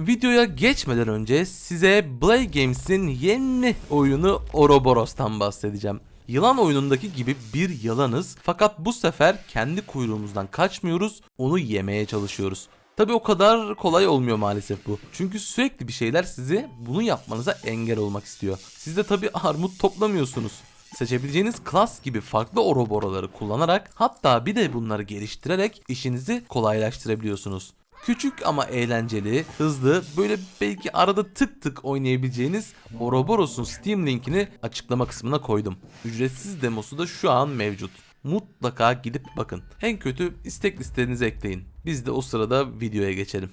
Videoya geçmeden önce size Play Games'in yeni oyunu Ouroboros'tan bahsedeceğim. Yılan oyunundaki gibi bir yılanız fakat bu sefer kendi kuyruğumuzdan kaçmıyoruz, onu yemeye çalışıyoruz. Tabi o kadar kolay olmuyor maalesef bu. Çünkü sürekli bir şeyler sizi bunu yapmanıza engel olmak istiyor. Siz de tabi armut toplamıyorsunuz. Seçebileceğiniz klas gibi farklı oroboroları kullanarak hatta bir de bunları geliştirerek işinizi kolaylaştırabiliyorsunuz. Küçük ama eğlenceli, hızlı, böyle belki arada tık tık oynayabileceğiniz Ouroboros'un Steam linkini açıklama kısmına koydum. Ücretsiz demosu da şu an mevcut. Mutlaka gidip bakın. En kötü istek listenize ekleyin. Biz de o sırada videoya geçelim.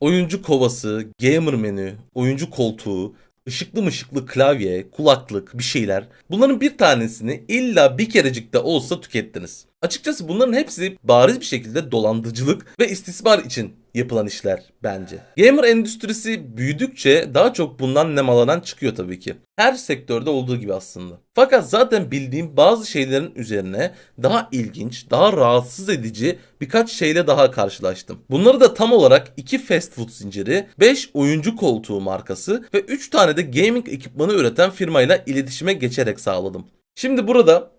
Oyuncu kovası, gamer menü, oyuncu koltuğu, ışıklı mışıklı klavye, kulaklık, bir şeyler. Bunların bir tanesini illa bir kerecik de olsa tükettiniz. Açıkçası bunların hepsi bariz bir şekilde dolandırıcılık ve istismar için yapılan işler bence. Gamer endüstrisi büyüdükçe daha çok bundan nemalanan çıkıyor tabii ki. Her sektörde olduğu gibi aslında. Fakat zaten bildiğim bazı şeylerin üzerine daha ilginç, daha rahatsız edici birkaç şeyle daha karşılaştım. Bunları da tam olarak 2 fast food zinciri, 5 oyuncu koltuğu markası ve 3 tane de gaming ekipmanı üreten firmayla iletişime geçerek sağladım. Şimdi burada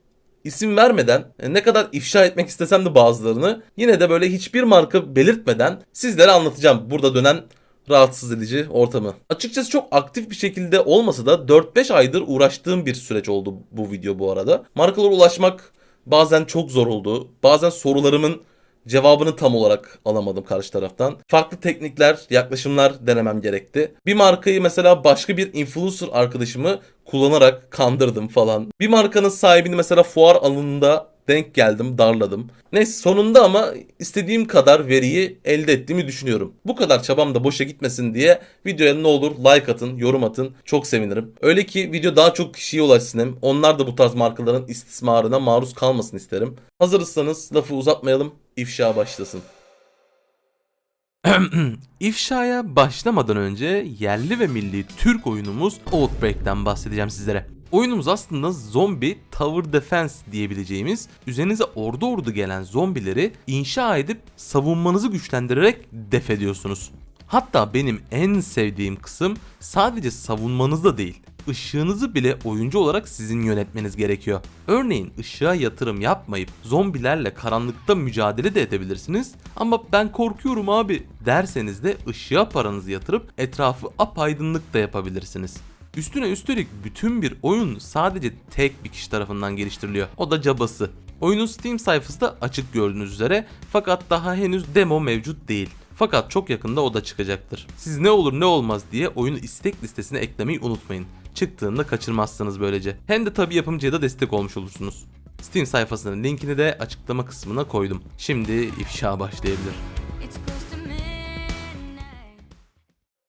isim vermeden e, ne kadar ifşa etmek istesem de bazılarını yine de böyle hiçbir marka belirtmeden sizlere anlatacağım burada dönen rahatsız edici ortamı. Açıkçası çok aktif bir şekilde olmasa da 4-5 aydır uğraştığım bir süreç oldu bu video bu arada. Markalara ulaşmak bazen çok zor oldu. Bazen sorularımın cevabını tam olarak alamadım karşı taraftan. Farklı teknikler, yaklaşımlar denemem gerekti. Bir markayı mesela başka bir influencer arkadaşımı kullanarak kandırdım falan. Bir markanın sahibini mesela fuar alanında denk geldim, darladım. Neyse sonunda ama istediğim kadar veriyi elde ettiğimi düşünüyorum. Bu kadar çabam da boşa gitmesin diye videoya ne olur like atın, yorum atın. Çok sevinirim. Öyle ki video daha çok kişiye ulaşsın hem onlar da bu tarz markaların istismarına maruz kalmasın isterim. Hazırsanız lafı uzatmayalım, ifşa başlasın. İfşaya başlamadan önce yerli ve milli Türk oyunumuz Outbreak'ten bahsedeceğim sizlere. Oyunumuz aslında zombi tower defense diyebileceğimiz üzerinize ordu ordu gelen zombileri inşa edip savunmanızı güçlendirerek def ediyorsunuz. Hatta benim en sevdiğim kısım sadece savunmanızda değil, ışığınızı bile oyuncu olarak sizin yönetmeniz gerekiyor. Örneğin ışığa yatırım yapmayıp zombilerle karanlıkta mücadele de edebilirsiniz. Ama ben korkuyorum abi derseniz de ışığa paranızı yatırıp etrafı apaydınlık da yapabilirsiniz. Üstüne üstelik bütün bir oyun sadece tek bir kişi tarafından geliştiriliyor. O da cabası. Oyunun Steam sayfası da açık gördüğünüz üzere fakat daha henüz demo mevcut değil. Fakat çok yakında o da çıkacaktır. Siz ne olur ne olmaz diye oyunu istek listesine eklemeyi unutmayın. Çıktığında kaçırmazsınız böylece. Hem de tabi yapımcıya da destek olmuş olursunuz. Steam sayfasının linkini de açıklama kısmına koydum. Şimdi ifşa başlayabilir. It's close to midnight.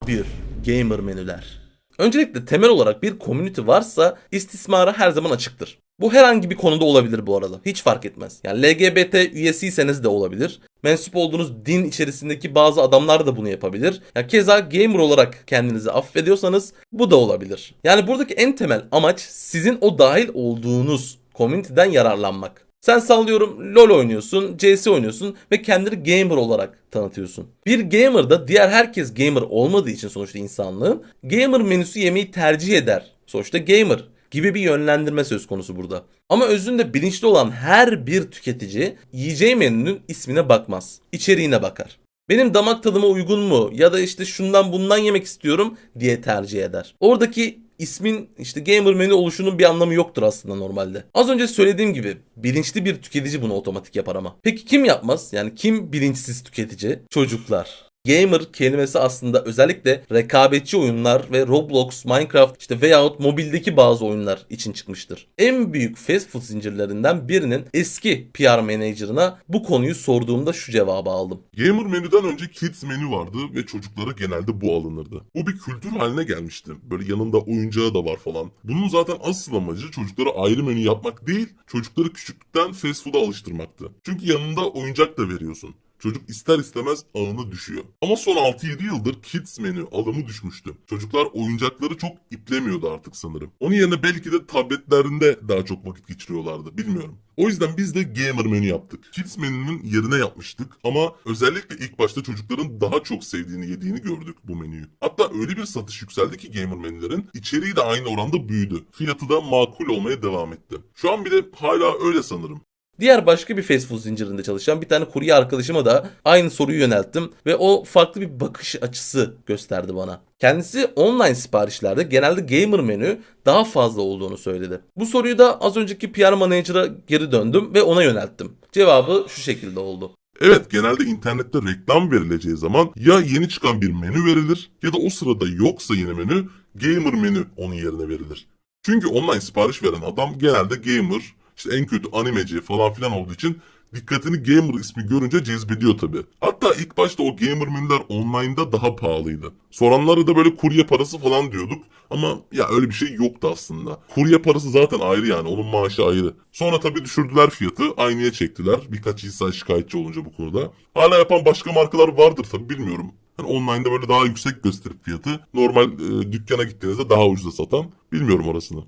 1. Gamer menüler. Öncelikle temel olarak bir community varsa istismara her zaman açıktır. Bu herhangi bir konuda olabilir bu arada. Hiç fark etmez. Yani LGBT üyesiyseniz de olabilir. Mensup olduğunuz din içerisindeki bazı adamlar da bunu yapabilir. Yani keza gamer olarak kendinizi affediyorsanız bu da olabilir. Yani buradaki en temel amaç sizin o dahil olduğunuz community'den yararlanmak. Sen sallıyorum LoL oynuyorsun, CS oynuyorsun ve kendini gamer olarak tanıtıyorsun. Bir gamer da diğer herkes gamer olmadığı için sonuçta insanlığın gamer menüsü yemeyi tercih eder. Sonuçta gamer gibi bir yönlendirme söz konusu burada. Ama özünde bilinçli olan her bir tüketici yiyeceği menünün ismine bakmaz. İçeriğine bakar. Benim damak tadıma uygun mu ya da işte şundan bundan yemek istiyorum diye tercih eder. Oradaki ismin işte gamer menü oluşunun bir anlamı yoktur aslında normalde. Az önce söylediğim gibi bilinçli bir tüketici bunu otomatik yapar ama. Peki kim yapmaz? Yani kim bilinçsiz tüketici? Çocuklar. Gamer kelimesi aslında özellikle rekabetçi oyunlar ve Roblox, Minecraft işte veyahut mobildeki bazı oyunlar için çıkmıştır. En büyük fast food zincirlerinden birinin eski PR manager'ına bu konuyu sorduğumda şu cevabı aldım. Gamer menüden önce kids menü vardı ve çocuklara genelde bu alınırdı. Bu bir kültür haline gelmişti. Böyle yanında oyuncağı da var falan. Bunun zaten asıl amacı çocuklara ayrı menü yapmak değil, çocukları küçüklükten fast food'a alıştırmaktı. Çünkü yanında oyuncak da veriyorsun. Çocuk ister istemez ağına düşüyor. Ama son 6-7 yıldır Kids menü alımı düşmüştü. Çocuklar oyuncakları çok iplemiyordu artık sanırım. Onun yerine belki de tabletlerinde daha çok vakit geçiriyorlardı bilmiyorum. O yüzden biz de gamer menü yaptık. Kids menünün yerine yapmıştık ama özellikle ilk başta çocukların daha çok sevdiğini yediğini gördük bu menüyü. Hatta öyle bir satış yükseldi ki gamer menülerin içeriği de aynı oranda büyüdü. Fiyatı da makul olmaya devam etti. Şu an bile hala öyle sanırım. Diğer başka bir fast food zincirinde çalışan bir tane kurye arkadaşıma da aynı soruyu yönelttim ve o farklı bir bakış açısı gösterdi bana. Kendisi online siparişlerde genelde gamer menü daha fazla olduğunu söyledi. Bu soruyu da az önceki PR manager'a geri döndüm ve ona yönelttim. Cevabı şu şekilde oldu. Evet genelde internette reklam verileceği zaman ya yeni çıkan bir menü verilir ya da o sırada yoksa yeni menü gamer menü onun yerine verilir. Çünkü online sipariş veren adam genelde gamer, işte en kötü animeci falan filan olduğu için dikkatini gamer ismi görünce cezbediyor tabi. Hatta ilk başta o gamer menüler online'da daha pahalıydı. Soranlara da böyle kurye parası falan diyorduk ama ya öyle bir şey yoktu aslında. Kurye parası zaten ayrı yani onun maaşı ayrı. Sonra tabi düşürdüler fiyatı aynıya çektiler birkaç insan şikayetçi olunca bu konuda. Hala yapan başka markalar vardır tabi bilmiyorum. Hani online'da böyle daha yüksek gösterip fiyatı normal e, dükkana gittiğinizde daha ucuza satan bilmiyorum orasını.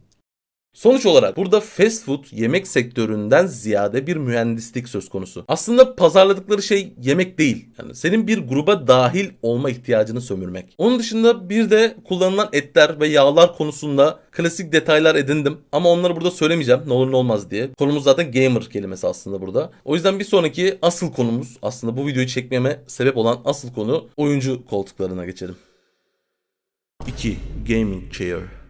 Sonuç olarak burada fast food yemek sektöründen ziyade bir mühendislik söz konusu. Aslında pazarladıkları şey yemek değil. Yani senin bir gruba dahil olma ihtiyacını sömürmek. Onun dışında bir de kullanılan etler ve yağlar konusunda klasik detaylar edindim. Ama onları burada söylemeyeceğim ne olur ne olmaz diye. Konumuz zaten gamer kelimesi aslında burada. O yüzden bir sonraki asıl konumuz aslında bu videoyu çekmeme sebep olan asıl konu oyuncu koltuklarına geçelim. 2. Gaming Chair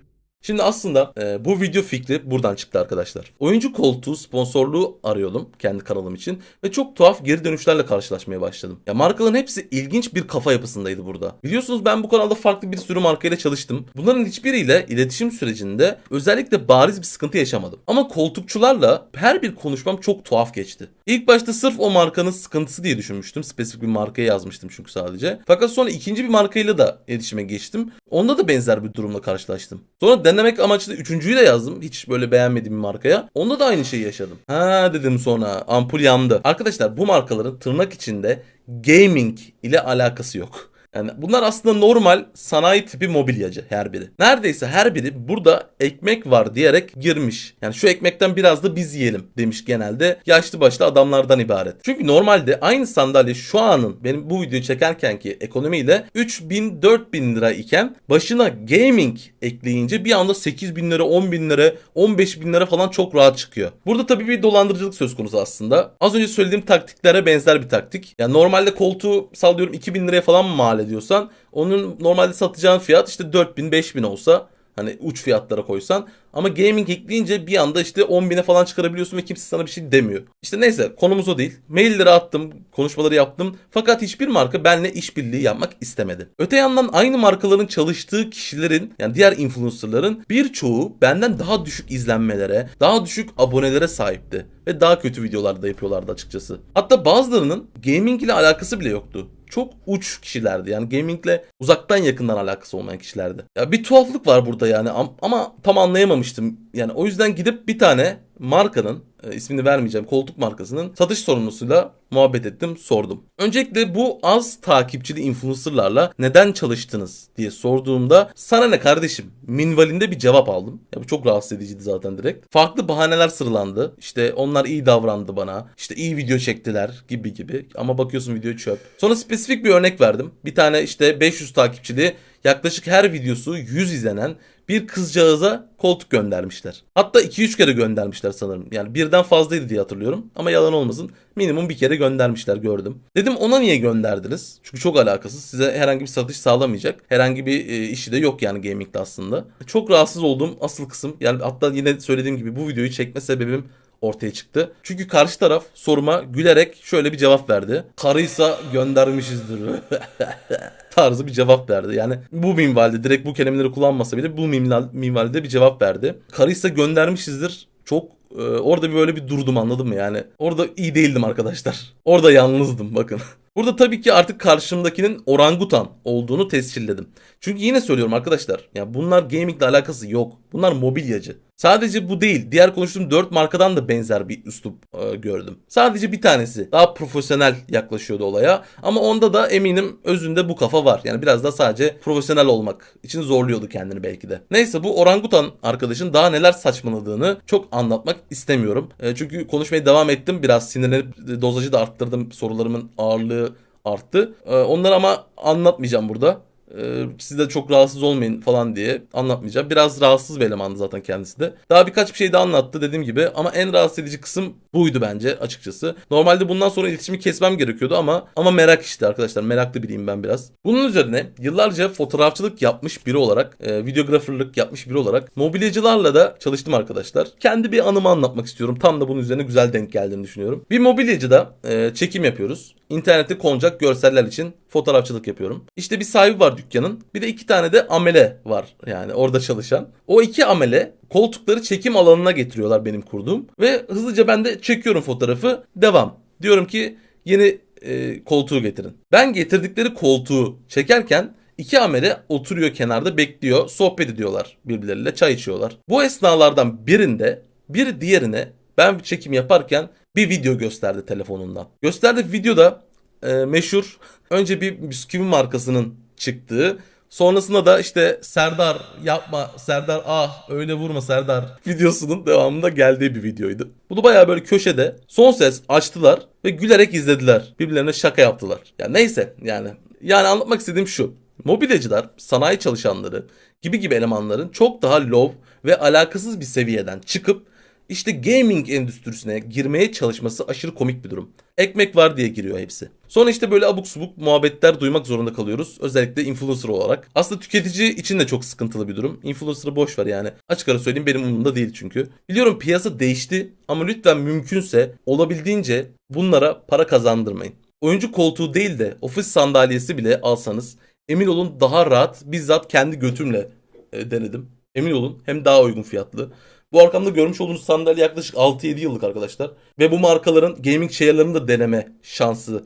Şimdi aslında e, bu video fikri buradan çıktı arkadaşlar. Oyuncu koltuğu sponsorluğu arıyordum kendi kanalım için ve çok tuhaf geri dönüşlerle karşılaşmaya başladım. Ya markaların hepsi ilginç bir kafa yapısındaydı burada. Biliyorsunuz ben bu kanalda farklı bir sürü markayla çalıştım. Bunların hiçbiriyle iletişim sürecinde özellikle bariz bir sıkıntı yaşamadım. Ama koltukçularla her bir konuşmam çok tuhaf geçti. İlk başta sırf o markanın sıkıntısı diye düşünmüştüm. Spesifik bir markaya yazmıştım çünkü sadece. Fakat sonra ikinci bir markayla da iletişime geçtim. Onda da benzer bir durumla karşılaştım. Sonra denemek amaçlı üçüncüyü de yazdım. Hiç böyle beğenmediğim bir markaya. Onda da aynı şeyi yaşadım. Ha dedim sonra ampul yandı. Arkadaşlar bu markaların tırnak içinde gaming ile alakası yok. Yani bunlar aslında normal sanayi tipi mobilyacı her biri. Neredeyse her biri burada ekmek var diyerek girmiş. Yani şu ekmekten biraz da biz yiyelim demiş genelde. Yaşlı başlı adamlardan ibaret. Çünkü normalde aynı sandalye şu anın benim bu videoyu çekerken ki ekonomiyle 3000 4000 lira iken başına gaming ekleyince bir anda 8000 lira 10 bin lira 15 bin lira falan çok rahat çıkıyor. Burada tabii bir dolandırıcılık söz konusu aslında. Az önce söylediğim taktiklere benzer bir taktik. Yani normalde koltuğu sallıyorum 2000 liraya falan mal ediyorsan onun normalde satacağın fiyat işte 4000 5000 olsa Hani uç fiyatlara koysan. Ama gaming ekleyince bir anda işte 10 bine falan çıkarabiliyorsun ve kimse sana bir şey demiyor. İşte neyse konumuz o değil. Mailleri attım, konuşmaları yaptım. Fakat hiçbir marka benimle işbirliği yapmak istemedi. Öte yandan aynı markaların çalıştığı kişilerin yani diğer influencerların birçoğu benden daha düşük izlenmelere, daha düşük abonelere sahipti. Ve daha kötü videolar da yapıyorlardı açıkçası. Hatta bazılarının gaming ile alakası bile yoktu çok uç kişilerdi. Yani gamingle uzaktan yakından alakası olmayan kişilerdi. Ya bir tuhaflık var burada yani Am- ama tam anlayamamıştım. Yani o yüzden gidip bir tane markanın e, ismini vermeyeceğim koltuk markasının satış sorumlusuyla muhabbet ettim sordum. Öncelikle bu az takipçili influencerlarla neden çalıştınız diye sorduğumda sana ne kardeşim minvalinde bir cevap aldım. Ya bu çok rahatsız ediciydi zaten direkt. Farklı bahaneler sıralandı. İşte onlar iyi davrandı bana. İşte iyi video çektiler gibi gibi. Ama bakıyorsun video çöp. Sonra spesifik bir örnek verdim. Bir tane işte 500 takipçili yaklaşık her videosu 100 izlenen bir kızcağıza koltuk göndermişler. Hatta 2-3 kere göndermişler sanırım. Yani birden fazlaydı diye hatırlıyorum. Ama yalan olmasın minimum bir kere göndermişler gördüm. Dedim ona niye gönderdiniz? Çünkü çok alakasız. Size herhangi bir satış sağlamayacak. Herhangi bir e, işi de yok yani gaming'de aslında. Çok rahatsız olduğum asıl kısım. Yani hatta yine söylediğim gibi bu videoyu çekme sebebim ortaya çıktı. Çünkü karşı taraf soruma gülerek şöyle bir cevap verdi. Karıysa göndermişizdir. tarzı bir cevap verdi. Yani bu minvalde direkt bu kelimeleri kullanmasa bile bu minval- minvalde bir cevap verdi. Karıysa göndermişizdir. Çok e, orada bir böyle bir durdum anladın mı yani? Orada iyi değildim arkadaşlar. Orada yalnızdım bakın. Burada tabii ki artık karşımdakinin orangutan olduğunu tescilledim. Çünkü yine söylüyorum arkadaşlar. Ya bunlar gamingle alakası yok. Bunlar mobilyacı. Sadece bu değil. Diğer konuştuğum 4 markadan da benzer bir üslup e, gördüm. Sadece bir tanesi daha profesyonel yaklaşıyordu olaya. Ama onda da eminim özünde bu kafa var. Yani biraz da sadece profesyonel olmak için zorluyordu kendini belki de. Neyse bu orangutan arkadaşın daha neler saçmaladığını çok anlatmak istemiyorum. E, çünkü konuşmaya devam ettim. Biraz sinirlenip dozajı da arttırdım. Sorularımın ağırlığı arttı. E, onları ama anlatmayacağım burada. Ee, siz de çok rahatsız olmayın falan diye anlatmayacağım. Biraz rahatsız bir elemandı zaten kendisi de. Daha birkaç bir şey de anlattı dediğim gibi ama en rahatsız edici kısım buydu bence açıkçası. Normalde bundan sonra iletişimi kesmem gerekiyordu ama ama merak işte arkadaşlar meraklı biriyim ben biraz. Bunun üzerine yıllarca fotoğrafçılık yapmış biri olarak, e, videographerlık yapmış biri olarak mobilyacılarla da çalıştım arkadaşlar. Kendi bir anımı anlatmak istiyorum. Tam da bunun üzerine güzel denk geldiğini düşünüyorum. Bir mobilyacıda e, çekim yapıyoruz. İnternette konacak görseller için fotoğrafçılık yapıyorum. İşte bir sahibi var dükkanın. Bir de iki tane de amele var yani orada çalışan. O iki amele koltukları çekim alanına getiriyorlar benim kurduğum. Ve hızlıca ben de çekiyorum fotoğrafı. Devam. Diyorum ki yeni e, koltuğu getirin. Ben getirdikleri koltuğu çekerken iki amele oturuyor kenarda bekliyor. Sohbet ediyorlar birbirleriyle çay içiyorlar. Bu esnalardan birinde bir diğerine ben çekim yaparken bir video gösterdi telefonundan. Gösterdiği videoda e, meşhur önce bir bisküvi markasının çıktığı sonrasında da işte Serdar yapma Serdar ah öyle vurma Serdar videosunun devamında geldiği bir videoydu. Bu da bayağı böyle köşede son ses açtılar ve gülerek izlediler. Birbirlerine şaka yaptılar. Ya neyse yani yani anlatmak istediğim şu. Mobilyacılar, sanayi çalışanları gibi gibi elemanların çok daha low ve alakasız bir seviyeden çıkıp işte gaming endüstrisine girmeye çalışması aşırı komik bir durum. Ekmek var diye giriyor hepsi. Sonra işte böyle abuk subuk muhabbetler duymak zorunda kalıyoruz. Özellikle influencer olarak. Aslında tüketici için de çok sıkıntılı bir durum. Influencer'ı boş ver yani. Açık ara söyleyeyim benim umurumda değil çünkü. Biliyorum piyasa değişti ama lütfen mümkünse olabildiğince bunlara para kazandırmayın. Oyuncu koltuğu değil de ofis sandalyesi bile alsanız emin olun daha rahat bizzat kendi götümle e, denedim. Emin olun hem daha uygun fiyatlı. Bu arkamda görmüş olduğunuz sandalye yaklaşık 6-7 yıllık arkadaşlar. Ve bu markaların gaming chair'larını da deneme şansı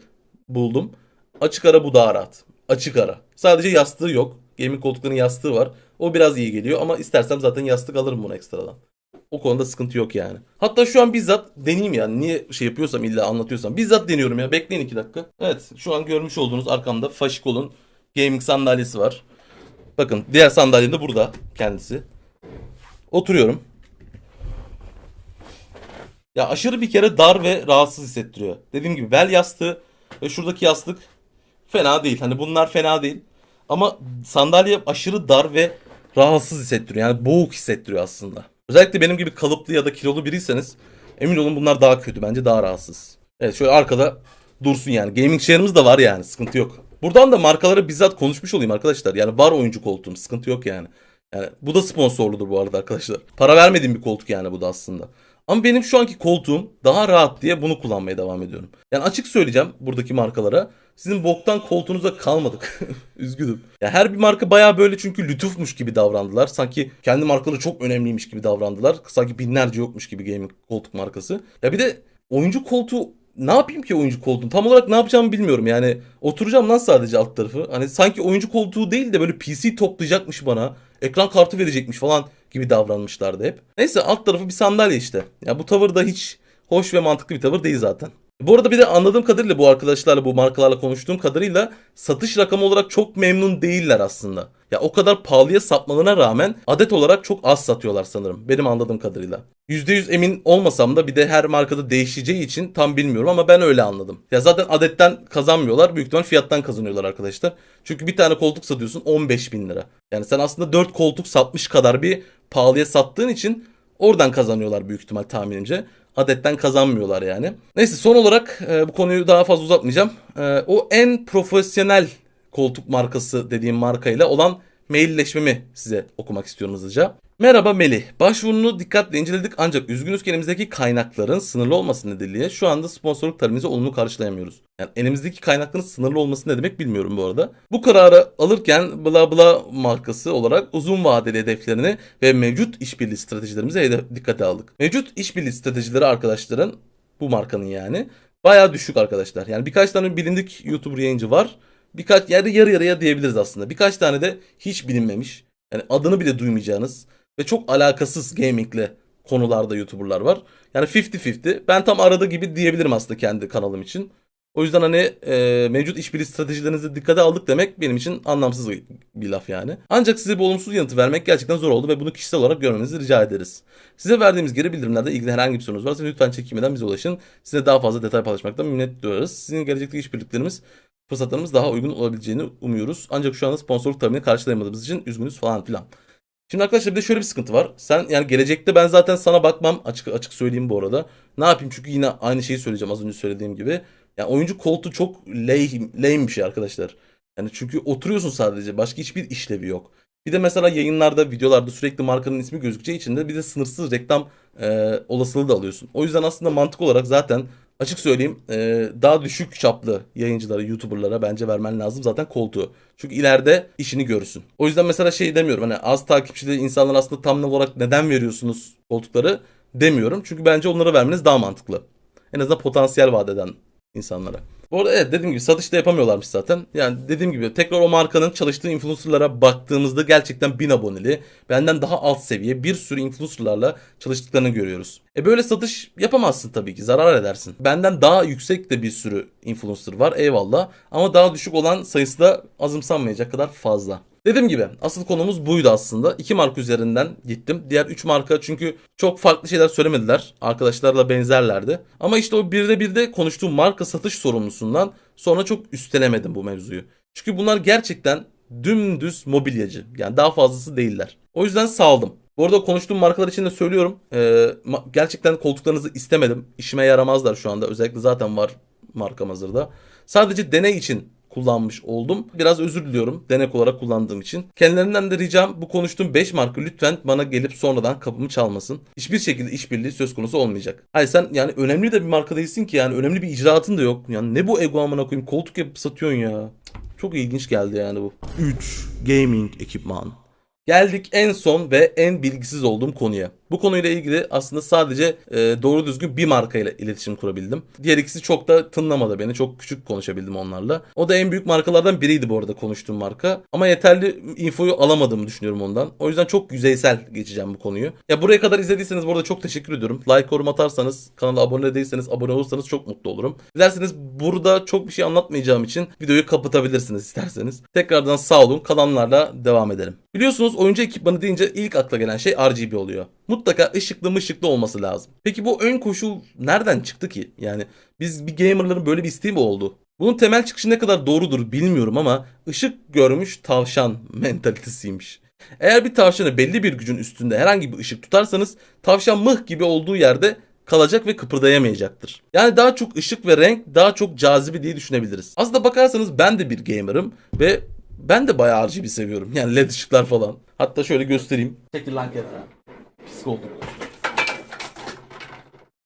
buldum. Açık ara bu daha rahat. Açık ara. Sadece yastığı yok. Gaming koltuklarının yastığı var. O biraz iyi geliyor ama istersem zaten yastık alırım bunu ekstradan. O konuda sıkıntı yok yani. Hatta şu an bizzat deneyeyim yani. Niye şey yapıyorsam illa anlatıyorsam. Bizzat deniyorum ya. Bekleyin 2 dakika. Evet şu an görmüş olduğunuz arkamda Fashikol'un gaming sandalyesi var. Bakın diğer sandalyem de burada kendisi. Oturuyorum. Ya aşırı bir kere dar ve rahatsız hissettiriyor. Dediğim gibi bel yastığı ve şuradaki yastık fena değil. Hani bunlar fena değil. Ama sandalye aşırı dar ve rahatsız hissettiriyor. Yani boğuk hissettiriyor aslında. Özellikle benim gibi kalıplı ya da kilolu biriyseniz emin olun bunlar daha kötü. Bence daha rahatsız. Evet şöyle arkada dursun yani. Gaming chair'ımız da var yani. Sıkıntı yok. Buradan da markalara bizzat konuşmuş olayım arkadaşlar. Yani var oyuncu koltuğum. Sıkıntı yok yani. Yani bu da sponsorludur bu arada arkadaşlar. Para vermediğim bir koltuk yani bu da aslında. Ama benim şu anki koltuğum daha rahat diye bunu kullanmaya devam ediyorum. Yani açık söyleyeceğim buradaki markalara. Sizin boktan koltuğunuza kalmadık. Üzgünüm. Ya her bir marka baya böyle çünkü lütufmuş gibi davrandılar. Sanki kendi markaları çok önemliymiş gibi davrandılar. Sanki binlerce yokmuş gibi gaming koltuk markası. Ya bir de oyuncu koltuğu ne yapayım ki oyuncu koltuğu? Tam olarak ne yapacağımı bilmiyorum. Yani oturacağım lan sadece alt tarafı. Hani sanki oyuncu koltuğu değil de böyle PC toplayacakmış bana. Ekran kartı verecekmiş falan gibi davranmışlardı hep. Neyse alt tarafı bir sandalye işte. Ya bu tavır da hiç hoş ve mantıklı bir tavır değil zaten. Bu arada bir de anladığım kadarıyla bu arkadaşlarla bu markalarla konuştuğum kadarıyla satış rakamı olarak çok memnun değiller aslında. Ya o kadar pahalıya satmalarına rağmen adet olarak çok az satıyorlar sanırım. Benim anladığım kadarıyla. %100 emin olmasam da bir de her markada değişeceği için tam bilmiyorum ama ben öyle anladım. Ya zaten adetten kazanmıyorlar. Büyük ihtimal fiyattan kazanıyorlar arkadaşlar. Çünkü bir tane koltuk satıyorsun 15 bin lira. Yani sen aslında 4 koltuk satmış kadar bir pahalıya sattığın için oradan kazanıyorlar büyük ihtimal tahminimce. Adetten kazanmıyorlar yani. Neyse son olarak e, bu konuyu daha fazla uzatmayacağım. E, o en profesyonel koltuk markası dediğim markayla olan mailleşmemi size okumak istiyorum hızlıca. Merhaba Melih. Başvurunu dikkatle inceledik ancak üzgünüz ki elimizdeki kaynakların sınırlı olması nedeniyle şu anda sponsorluk talebinizi olumlu karşılayamıyoruz. Yani elimizdeki kaynakların sınırlı olması ne demek bilmiyorum bu arada. Bu kararı alırken bla bla markası olarak uzun vadeli hedeflerini ve mevcut işbirliği stratejilerimizi hedef dikkate aldık. Mevcut işbirliği stratejileri arkadaşların bu markanın yani bayağı düşük arkadaşlar. Yani birkaç tane bilindik YouTube yayıncı var. Birkaç yerde yarı yarıya diyebiliriz aslında. Birkaç tane de hiç bilinmemiş. Yani adını bile duymayacağınız ve çok alakasız gamingle konularda YouTuber'lar var. Yani 50-50. Ben tam arada gibi diyebilirim aslında kendi kanalım için. O yüzden hani e, mevcut işbirliği stratejilerinizi dikkate aldık demek benim için anlamsız bir, bir laf yani. Ancak size bu olumsuz yanıtı vermek gerçekten zor oldu ve bunu kişisel olarak görmenizi rica ederiz. Size verdiğimiz geri bildirimlerde ilgili herhangi bir sorunuz varsa lütfen çekinmeden bize ulaşın. Size daha fazla detay paylaşmaktan minnet duyarız. Sizin gelecekteki işbirliklerimiz fırsatlarımız daha uygun olabileceğini umuyoruz. Ancak şu anda sponsorluk talebini karşılayamadığımız için üzgünüz falan filan. Şimdi arkadaşlar bir de şöyle bir sıkıntı var. Sen yani gelecekte ben zaten sana bakmam açık açık söyleyeyim bu arada. Ne yapayım çünkü yine aynı şeyi söyleyeceğim az önce söylediğim gibi. Yani oyuncu koltuğu çok lame, lame bir şey arkadaşlar. Yani çünkü oturuyorsun sadece başka hiçbir işlevi yok. Bir de mesela yayınlarda, videolarda sürekli markanın ismi gözükeceği için de bir de sınırsız reklam e, olasılığı da alıyorsun. O yüzden aslında mantık olarak zaten açık söyleyeyim e, daha düşük çaplı yayıncılara, YouTuber'lara bence vermen lazım zaten koltuğu. Çünkü ileride işini görürsün. O yüzden mesela şey demiyorum hani az takipçili insanlar aslında tam olarak neden veriyorsunuz koltukları demiyorum. Çünkü bence onlara vermeniz daha mantıklı. En azından potansiyel vaat eden insanlara. Bu arada evet dediğim gibi satışta yapamıyorlarmış zaten. Yani dediğim gibi tekrar o markanın çalıştığı influencerlara baktığımızda gerçekten 1000 aboneli, benden daha alt seviye bir sürü influencerlarla çalıştıklarını görüyoruz. E böyle satış yapamazsın tabii ki zarar edersin. Benden daha yüksek de bir sürü influencer var eyvallah ama daha düşük olan sayısı da azımsanmayacak kadar fazla. Dediğim gibi asıl konumuz buydu aslında. İki marka üzerinden gittim. Diğer üç marka çünkü çok farklı şeyler söylemediler. Arkadaşlarla benzerlerdi. Ama işte o birde birde konuştuğum marka satış sorumlusundan sonra çok üstelemedim bu mevzuyu. Çünkü bunlar gerçekten dümdüz mobilyacı. Yani daha fazlası değiller. O yüzden saldım. Bu arada konuştuğum markalar için de söylüyorum. Ee, gerçekten koltuklarınızı istemedim. İşime yaramazlar şu anda. Özellikle zaten var markam hazırda. Sadece deney için kullanmış oldum. Biraz özür diliyorum denek olarak kullandığım için. Kendilerinden de ricam bu konuştuğum 5 marka lütfen bana gelip sonradan kapımı çalmasın. Hiçbir şekilde işbirliği söz konusu olmayacak. Hayır sen yani önemli de bir marka değilsin ki yani önemli bir icraatın da yok. Yani ne bu ego amına koyayım koltuk yapıp satıyorsun ya. Çok ilginç geldi yani bu. 3. Gaming ekipman. Geldik en son ve en bilgisiz olduğum konuya. Bu konuyla ilgili aslında sadece e, doğru düzgün bir markayla iletişim kurabildim. Diğer ikisi çok da tınlamadı beni. Çok küçük konuşabildim onlarla. O da en büyük markalardan biriydi bu arada konuştuğum marka. Ama yeterli infoyu alamadığımı düşünüyorum ondan. O yüzden çok yüzeysel geçeceğim bu konuyu. Ya buraya kadar izlediyseniz bu arada çok teşekkür ediyorum. Like, yorum atarsanız, kanala abone değilseniz abone olursanız çok mutlu olurum. Dilerseniz burada çok bir şey anlatmayacağım için videoyu kapatabilirsiniz isterseniz. Tekrardan sağ olun. Kalanlarla devam edelim. Biliyorsunuz oyuncu ekipmanı deyince ilk akla gelen şey RGB oluyor. Mutlaka ışıklı mışıklı olması lazım. Peki bu ön koşul nereden çıktı ki? Yani biz bir gamerların böyle bir isteği mi oldu? Bunun temel çıkışı ne kadar doğrudur bilmiyorum ama ışık görmüş tavşan mentalitesiymiş. Eğer bir tavşanı belli bir gücün üstünde herhangi bir ışık tutarsanız tavşan mıh gibi olduğu yerde kalacak ve kıpırdayamayacaktır. Yani daha çok ışık ve renk daha çok cazibe diye düşünebiliriz. Aslında bakarsanız ben de bir gamerım ve ben de bayağı RGB seviyorum. Yani led ışıklar falan. Hatta şöyle göstereyim. Çekil lan kenara. Pis olduk.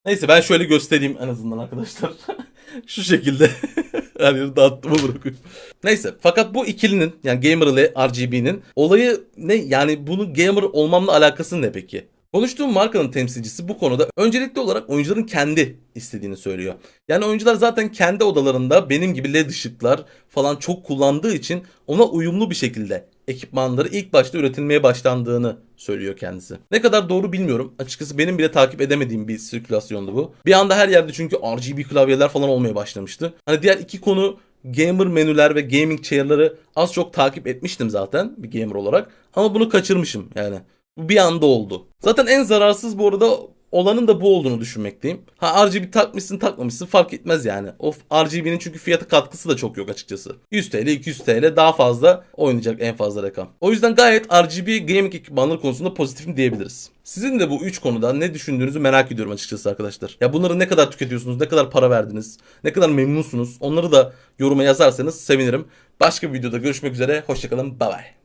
Neyse ben şöyle göstereyim en azından arkadaşlar. Şu şekilde. Her yeri dağıttım okuyup. Neyse fakat bu ikilinin yani gamer ile RGB'nin olayı ne? Yani bunu gamer olmamla alakası ne peki? Konuştuğum markanın temsilcisi bu konuda öncelikli olarak oyuncuların kendi istediğini söylüyor. Yani oyuncular zaten kendi odalarında benim gibi led ışıklar falan çok kullandığı için ona uyumlu bir şekilde ekipmanları ilk başta üretilmeye başlandığını söylüyor kendisi. Ne kadar doğru bilmiyorum. Açıkçası benim bile takip edemediğim bir sirkülasyondu bu. Bir anda her yerde çünkü RGB klavyeler falan olmaya başlamıştı. Hani diğer iki konu gamer menüler ve gaming chair'ları az çok takip etmiştim zaten bir gamer olarak. Ama bunu kaçırmışım yani. Bu bir anda oldu. Zaten en zararsız bu arada olanın da bu olduğunu düşünmekteyim. Ha RGB takmışsın takmamışsın fark etmez yani. O RGB'nin çünkü fiyatı katkısı da çok yok açıkçası. 100 TL 200 TL daha fazla oynayacak en fazla rakam. O yüzden gayet RGB gaming ekipmanları konusunda pozitifim diyebiliriz. Sizin de bu 3 konuda ne düşündüğünüzü merak ediyorum açıkçası arkadaşlar. Ya bunları ne kadar tüketiyorsunuz, ne kadar para verdiniz, ne kadar memnunsunuz onları da yoruma yazarsanız sevinirim. Başka bir videoda görüşmek üzere, hoşçakalın, bay bay.